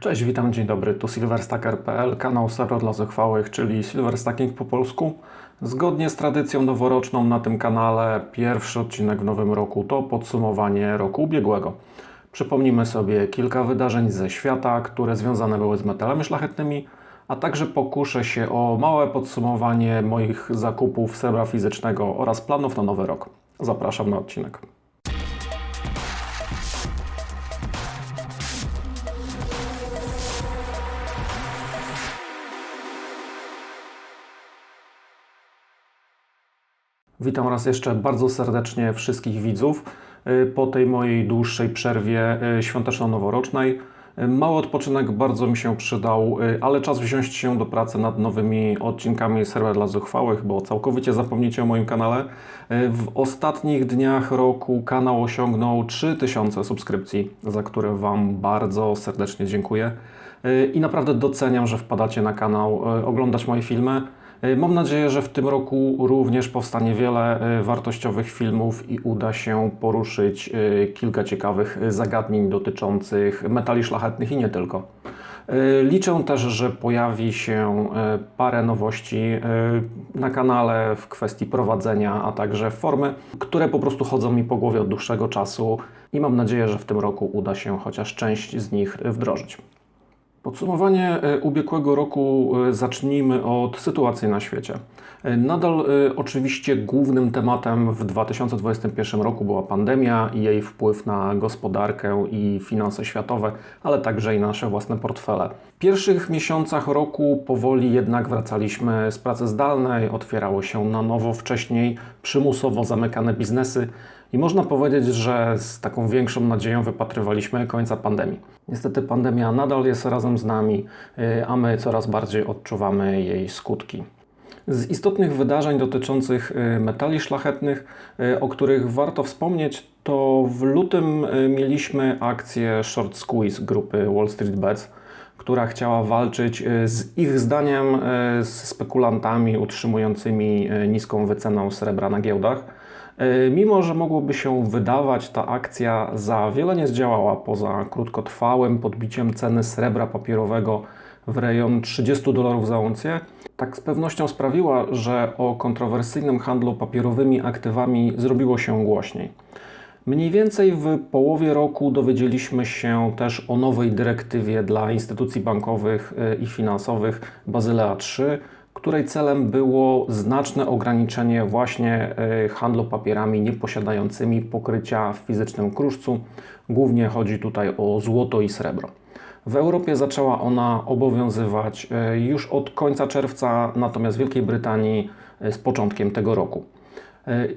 Cześć, witam, dzień dobry. Tu silverstacker.pl, kanał Sero dla zuchwałych, czyli Silverstacking po polsku. Zgodnie z tradycją noworoczną na tym kanale, pierwszy odcinek w nowym roku to podsumowanie roku ubiegłego. Przypomnimy sobie kilka wydarzeń ze świata, które związane były z metalami szlachetnymi, a także pokuszę się o małe podsumowanie moich zakupów srebra fizycznego oraz planów na nowy rok. Zapraszam na odcinek. Witam raz jeszcze bardzo serdecznie wszystkich widzów y, po tej mojej dłuższej przerwie y, świąteczno-noworocznej. Y, Mały odpoczynek bardzo mi się przydał, ale czas wziąć się do pracy nad nowymi odcinkami Serwer dla Zuchwałych, bo całkowicie zapomnicie o moim kanale. W ostatnich dniach roku kanał osiągnął 3000 subskrypcji, za które Wam bardzo serdecznie dziękuję. I naprawdę doceniam, że wpadacie na kanał oglądać moje filmy. E, Mam nadzieję, że w tym roku również powstanie wiele e, wartościowych filmów i uda się poruszyć e, kilka ciekawych zagadnień dotyczących metali szlachetnych i nie tylko. Liczę też, że pojawi się parę nowości na kanale w kwestii prowadzenia, a także formy, które po prostu chodzą mi po głowie od dłuższego czasu i mam nadzieję, że w tym roku uda się chociaż część z nich wdrożyć. Podsumowanie e, ubiegłego roku e, zacznijmy od sytuacji na świecie. E, Nadal oczywiście głównym tematem w 2021 roku była pandemia i jej wpływ na gospodarkę i finanse światowe, ale także i nasze własne portfele. W pierwszych miesiącach roku powoli jednak wracaliśmy z pracy zdalnej, otwierało się na nowo wcześniej przymusowo zamykane biznesy i można powiedzieć, że z taką większą nadzieją wypatrywaliśmy końca pandemii. Niestety pandemia nadal jest razem z nami, y, a my coraz bardziej odczuwamy jej skutki. Z istotnych wydarzeń dotyczących y, metali szlachetnych, y, o których warto wspomnieć, to w lutym mieliśmy akcję Short Squeeze grupy Wall Street Bets, która chciała walczyć z ich zdaniem z spekulantami utrzymującymi niską wyceną srebra na giełdach. E, mimo, że mogłoby się wydawać, ta akcja za wiele nie zdziałała poza krótkotrwałym podbiciem ceny srebra papierowego w rejon 30 dolarów za uncję, tak z pewnością sprawiła, że o kontrowersyjnym handlu papierowymi aktywami zrobiło się głośniej. Mniej więcej w połowie roku dowiedzieliśmy się też o nowej dyrektywie dla instytucji bankowych e, i finansowych Bazylea III, której celem było znaczne ograniczenie właśnie e, handlu papierami nieposiadającymi pokrycia w fizycznym kruszcu. Głównie chodzi tutaj o złoto i srebro. W Europie zaczęła ona obowiązywać e, już od końca czerwca, natomiast w Wielkiej Brytanii e, z początkiem tego roku.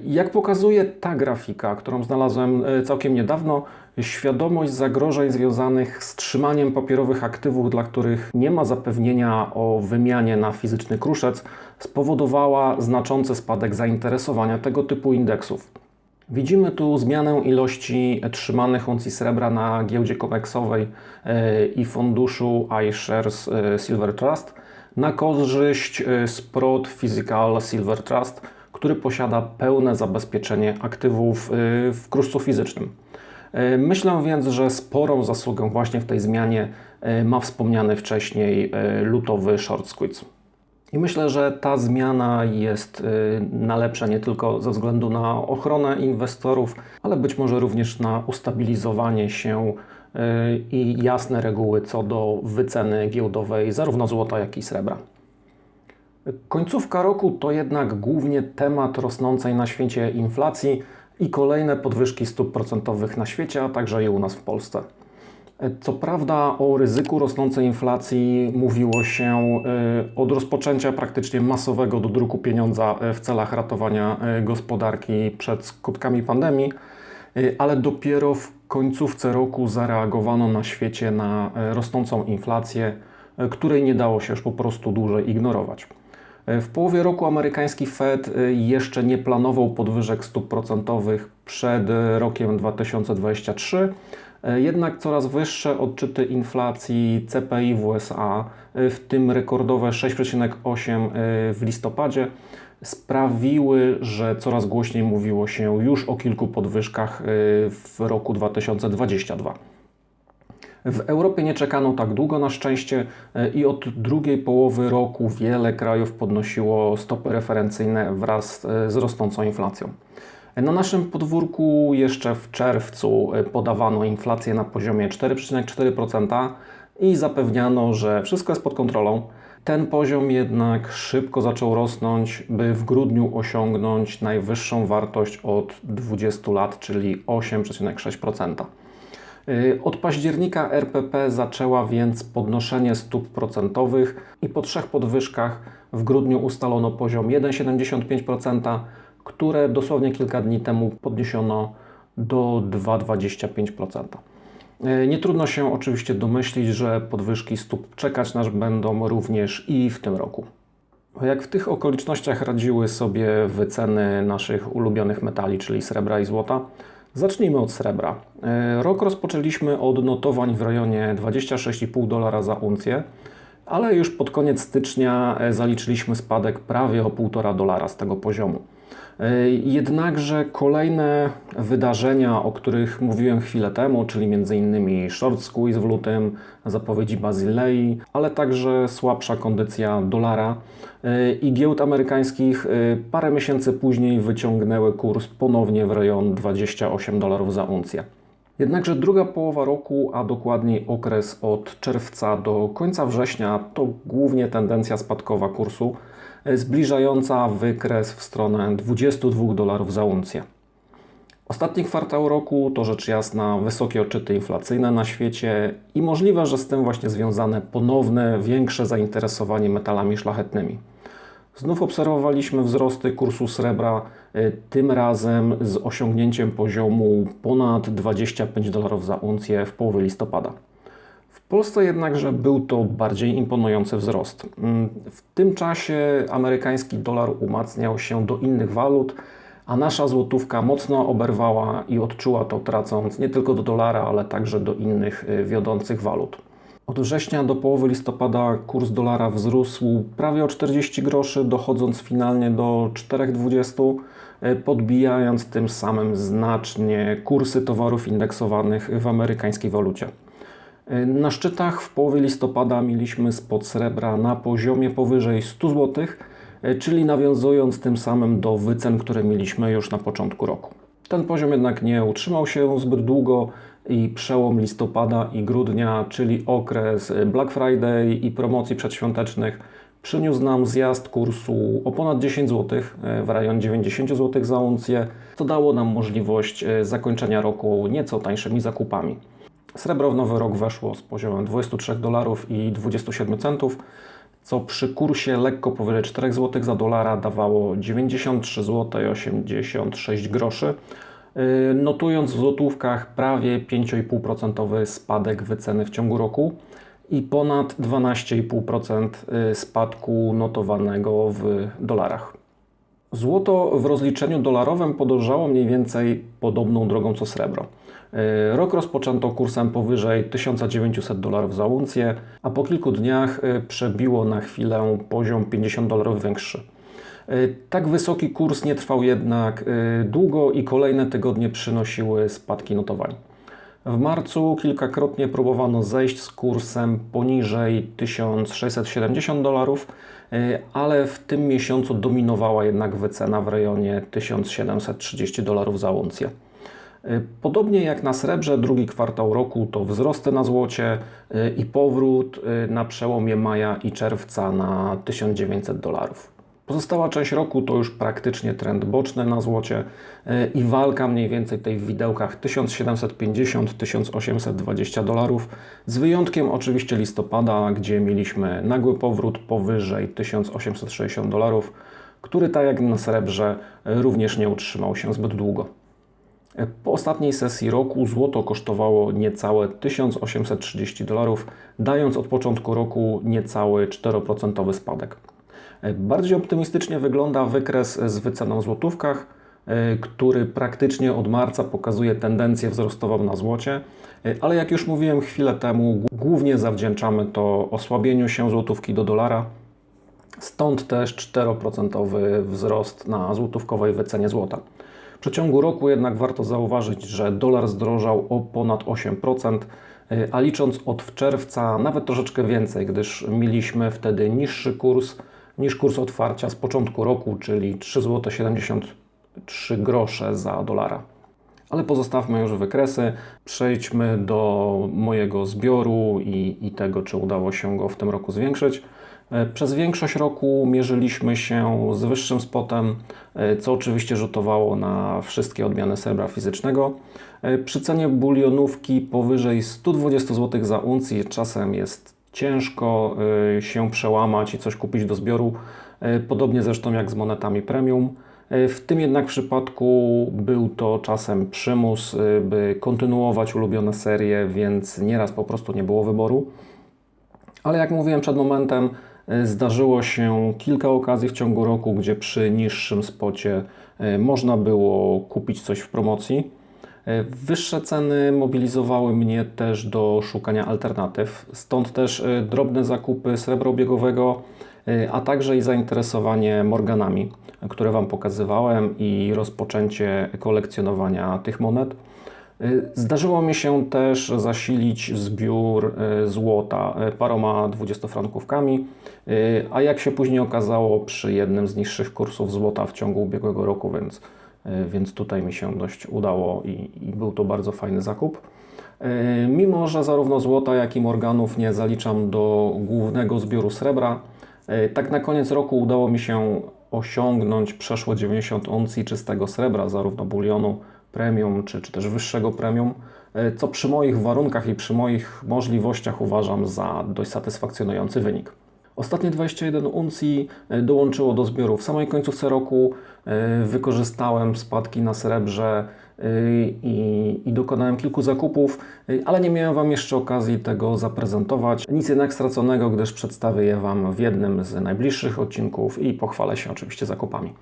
Jak pokazuje ta grafika, którą znalazłem całkiem niedawno, świadomość zagrożeń związanych z trzymaniem papierowych aktywów, dla których nie ma zapewnienia o wymianie na fizyczny kruszec, spowodowała znaczący spadek zainteresowania tego typu indeksów. Widzimy tu zmianę ilości trzymanych uncji srebra na giełdzie komeksowej e, i funduszu iShares e, Silver Trust na korzyść e, Sprott Physical Silver Trust, który posiada pełne zabezpieczenie aktywów w kruszcu fizycznym. E, myślę więc, że sporą zasługę właśnie w tej zmianie e, ma wspomniany wcześniej lutowy short squeeze. I myślę, że ta zmiana jest na lepsze nie tylko ze względu na ochronę inwestorów, ale być może również na ustabilizowanie się i jasne reguły co do wyceny giełdowej zarówno złota, jak i srebra. Końcówka roku to jednak głównie temat rosnącej na świecie inflacji i kolejne podwyżki stóp procentowych na świecie, a także i u nas w Polsce. Co prawda o ryzyku rosnącej inflacji mówiło się y, od rozpoczęcia praktycznie masowego dodruku pieniądza y, w celach ratowania y, gospodarki przed skutkami pandemii, ale dopiero w końcówce roku zareagowano na świecie na rosnącą inflację, której nie dało się już po prostu dłużej ignorować. E, w połowie roku amerykański Fed e, jeszcze nie planował podwyżek stóp procentowych przed e, rokiem 2023, jednak coraz wyższe odczyty inflacji CPI w USA, w tym rekordowe 6,8 w listopadzie, sprawiły, że coraz głośniej mówiło się już o kilku podwyżkach w roku 2022. W Europie nie czekano tak długo na szczęście e, i od drugiej połowy roku wiele krajów podnosiło stopy referencyjne wraz e, z rosnącą inflacją. Na naszym podwórku jeszcze w czerwcu e, podawano inflację na poziomie 4,4% i zapewniano, że wszystko jest pod kontrolą. Ten poziom jednak szybko zaczął rosnąć, by w grudniu osiągnąć najwyższą wartość od 20 lat, czyli 8,6%. Y, od października RPP zaczęła więc podnoszenie stóp procentowych i po trzech podwyżkach w grudniu ustalono poziom 1,75%, które dosłownie kilka dni temu podniesiono do 2,25%. Y, nie trudno się oczywiście domyślić, że podwyżki stóp czekać nas będą również i w tym roku. Jak w tych okolicznościach radziły sobie wyceny naszych ulubionych metali, czyli srebra i złota? Zacznijmy od srebra. E, rok rozpoczęliśmy od notowań w rejonie 26,5 dolara za uncję, ale już pod koniec stycznia e, zaliczyliśmy spadek prawie o 1,5 dolara z tego poziomu. E, jednakże kolejne wydarzenia, o których mówiłem chwilę temu, czyli m.in. short squeeze w lutym, zapowiedzi Bazylei, ale także słabsza kondycja dolara e, i giełd amerykańskich e, parę miesięcy później wyciągnęły kurs ponownie w rejon 28 dolarów za uncję. Jednakże druga połowa roku, a dokładniej okres od czerwca do końca września, to głównie tendencja spadkowa kursu zbliżająca wykres w stronę 22 dolarów za uncję. Ostatni kwartał roku to rzecz jasna wysokie odczyty inflacyjne na świecie i możliwe, że z tym właśnie związane ponowne, większe zainteresowanie metalami szlachetnymi. Znów obserwowaliśmy wzrosty kursu srebra, y, tym razem z osiągnięciem poziomu ponad 25 dolarów za uncję w połowie listopada. Polsce jednakże był to bardziej imponujący wzrost. Mm, w tym czasie amerykański dolar umacniał się do innych walut, a nasza złotówka mocno oberwała i odczuła to, tracąc nie tylko do dolara, ale także do innych y, wiodących walut. Od września do połowy listopada kurs dolara wzrósł prawie o 40 groszy, dochodząc finalnie do 4,20, y, podbijając tym samym znacznie kursy towarów indeksowanych w amerykańskiej walucie. Na szczytach w połowie listopada mieliśmy spod srebra na poziomie powyżej 100 zł, czyli nawiązując tym samym do wycen, które mieliśmy już na początku roku. Ten poziom jednak nie utrzymał się zbyt długo i przełom listopada i grudnia, czyli okres Black Friday i promocji przedświątecznych, przyniósł nam zjazd kursu o ponad 10 zł, w rejon 90 zł za uncję, co dało nam możliwość zakończenia roku nieco tańszymi zakupami. Srebro w nowy rok weszło z poziomem 23 dolarów i 27 centów, co przy kursie lekko powyżej 4 zł za dolara dawało 93 zł 86 groszy, y, notując w złotówkach prawie 5,5% spadek wyceny w ciągu roku i ponad 12,5% y, spadku notowanego w dolarach. Złoto w rozliczeniu dolarowym podążało mniej więcej podobną drogą co srebro. E, rok rozpoczęto kursem powyżej 1900 dolarów za uncję, a po kilku dniach e, przebiło na chwilę poziom 50 dolarów większy. E, tak wysoki kurs nie trwał jednak długo i kolejne tygodnie przynosiły spadki notowań. W marcu kilkakrotnie próbowano zejść z kursem poniżej 1670 dolarów, ale w tym miesiącu dominowała jednak wycena w rejonie 1730 dolarów za uncję. Y, podobnie jak na srebrze, drugi kwartał roku to wzrosty na złocie y, i powrót y, na przełomie maja i czerwca na 1900 dolarów. Pozostała część roku to już praktycznie trend boczny na złocie i walka mniej więcej tej w widełkach 1750-1820 dolarów, z wyjątkiem oczywiście listopada, gdzie mieliśmy nagły powrót powyżej 1860 dolarów, który tak jak na srebrze również nie utrzymał się zbyt długo. Po ostatniej sesji roku złoto kosztowało niecałe 1830 dolarów, dając od początku roku niecały 4% spadek. Bardziej optymistycznie wygląda wykres z wyceną w złotówkach, który praktycznie od marca pokazuje tendencję wzrostową na złocie, ale jak już mówiłem chwilę temu, głównie zawdzięczamy to osłabieniu się złotówki do dolara, stąd też 4% wzrost na złotówkowej wycenie złota przeciągu roku jednak warto zauważyć, że dolar zdrożał o ponad 8%, y, a licząc od czerwca nawet troszeczkę więcej, gdyż mieliśmy wtedy niższy kurs niż kurs otwarcia z początku roku, czyli 3,73 grosze za dolara. Ale pozostawmy już wykresy, przejdźmy do mojego zbioru i, i tego, czy udało się go w tym roku zwiększyć. E, Przez większość roku mierzyliśmy się z wyższym spotem, e, co oczywiście rzutowało na wszystkie odmiany srebra fizycznego. E, Przy cenie bulionówki powyżej 120 zł za uncję czasem jest ciężko się przełamać i coś kupić do zbioru, podobnie zresztą jak z monetami premium. W tym jednak przypadku był to czasem przymus, by kontynuować ulubione serie, więc nieraz po prostu nie było wyboru. Ale jak mówiłem przed momentem, zdarzyło się kilka okazji w ciągu roku, gdzie przy niższym spocie e, można było kupić coś w promocji. E, Wyższe ceny mobilizowały mnie też do szukania alternatyw, stąd też e, drobne zakupy srebra obiegowego, e, a także i zainteresowanie Morganami, które Wam pokazywałem i rozpoczęcie kolekcjonowania tych monet. Y, Zdarzyło mi się też zasilić zbiór y, złota y, paroma 20-frankówkami, y, a jak się później okazało, przy jednym z niższych kursów złota w ciągu ubiegłego roku, więc, więc tutaj mi się dość udało i, i był to bardzo fajny zakup. Mimo, że zarówno złota, jak i morganów nie zaliczam do głównego zbioru srebra, tak na koniec roku udało mi się osiągnąć przeszło 90 uncji czystego srebra, zarówno bulionu premium, czy, czy też wyższego premium, y, co przy moich warunkach i przy moich możliwościach uważam za dość satysfakcjonujący wynik. Ostatnie 21 uncji y, dołączyło do zbioru w samej końcówce roku. Y, Wykorzystałem spadki na srebrze i, i dokonałem kilku zakupów, ale nie miałem Wam jeszcze okazji tego zaprezentować. Nic jednak straconego, gdyż przedstawię je Wam w jednym z najbliższych odcinków i pochwalę się oczywiście zakupami.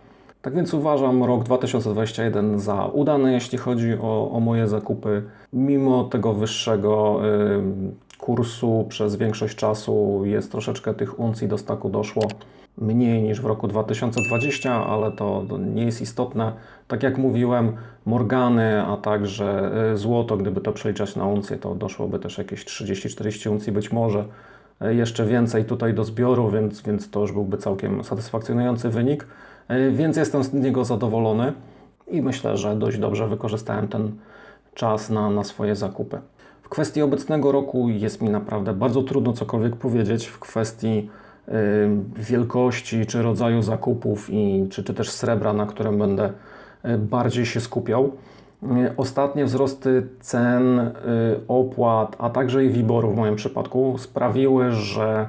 Tak więc uważam rok 2021 za udany, jeśli chodzi o, o moje zakupy. Mimo tego wyższego y, kursu przez większość czasu jest troszeczkę tych uncji do staku doszło. Mniej niż w roku 2020, ale to, to nie jest istotne. Tak jak mówiłem, Morgany, a także y, złoto, gdyby to przeliczać na uncję, to doszłoby też jakieś 30-40 uncji być może. Y, Jeszcze więcej tutaj do zbioru, więc, więc to już byłby całkiem satysfakcjonujący wynik. Y, Więc jestem z niego zadowolony i myślę, że dość dobrze wykorzystałem ten czas na, na swoje zakupy. W kwestii obecnego roku jest mi naprawdę bardzo trudno cokolwiek powiedzieć w kwestii y, wielkości czy rodzaju zakupów i czy, czy też srebra, na którym będę y, bardziej się skupiał. Ostatnie wzrosty cen, opłat, a także i WIBOR-u w moim przypadku sprawiły, że e,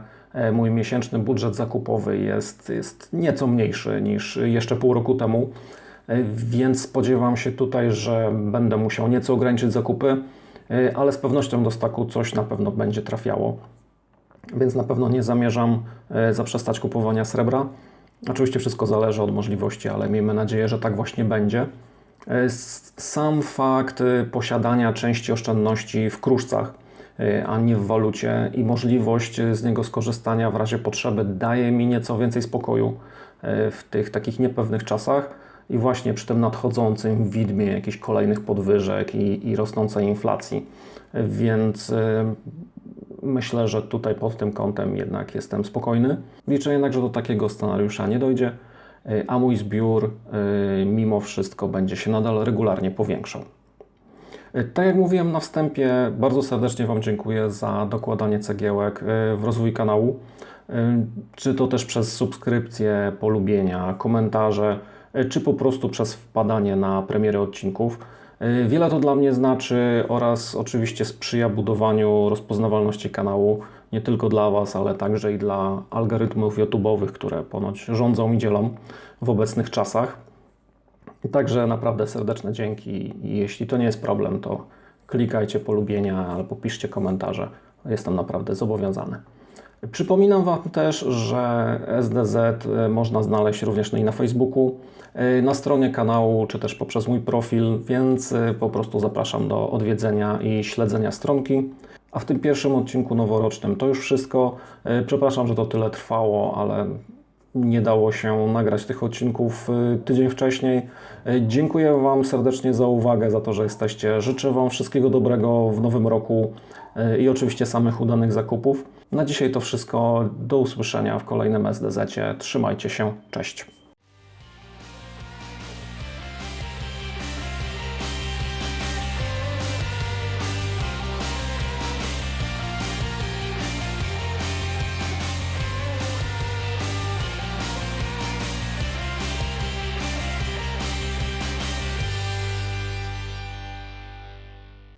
mój miesięczny budżet zakupowy jest, jest nieco mniejszy niż jeszcze pół roku temu, E, więc spodziewam się tutaj, że będę musiał nieco ograniczyć zakupy, e, ale z pewnością do staku coś na pewno będzie trafiało. Więc na pewno nie zamierzam e, zaprzestać kupowania srebra. Oczywiście wszystko zależy od możliwości, ale miejmy nadzieję, że tak właśnie będzie. E, Sam fakt e, posiadania części oszczędności w kruszcach, e, a nie w walucie i możliwość e, z niego skorzystania w razie potrzeby daje mi nieco więcej spokoju e, w tych takich niepewnych czasach i właśnie przy tym nadchodzącym widmie jakichś kolejnych podwyżek i, i rosnącej inflacji. Więc myślę, że tutaj pod tym kątem jednak jestem spokojny. Liczę jednak, że do takiego scenariusza nie dojdzie, y, a mój zbiór y, mimo wszystko będzie się nadal regularnie powiększał. Tak jak mówiłem na wstępie, bardzo serdecznie Wam dziękuję za dokładanie cegiełek y, w rozwój kanału, y, czy to też przez subskrypcje, polubienia, komentarze, y, czy po prostu przez wpadanie na premiery odcinków. Wiele to dla mnie znaczy oraz oczywiście sprzyja budowaniu rozpoznawalności kanału nie tylko dla Was, ale także i dla algorytmów YouTube'owych, które ponoć rządzą i dzielą w obecnych czasach. Także naprawdę serdeczne dzięki jeśli to nie jest problem, to klikajcie polubienia albo piszcie komentarze. Jestem naprawdę zobowiązany. Przypominam Wam też, że SDZ e, można znaleźć również i na Facebooku, e, na stronie kanału, czy też poprzez mój profil, więc e, po prostu zapraszam do odwiedzenia i śledzenia stronki. A w tym pierwszym odcinku noworocznym to już wszystko. Przepraszam, że to tyle trwało, ale nie dało się nagrać tych odcinków y, tydzień wcześniej. Y, Dziękuję Wam serdecznie za uwagę, za to, że jesteście. Życzę Wam wszystkiego dobrego w nowym roku. y, i oczywiście samych udanych zakupów. Na dzisiaj to wszystko. Do usłyszenia w kolejnym SDZ. Trzymajcie się. Cześć.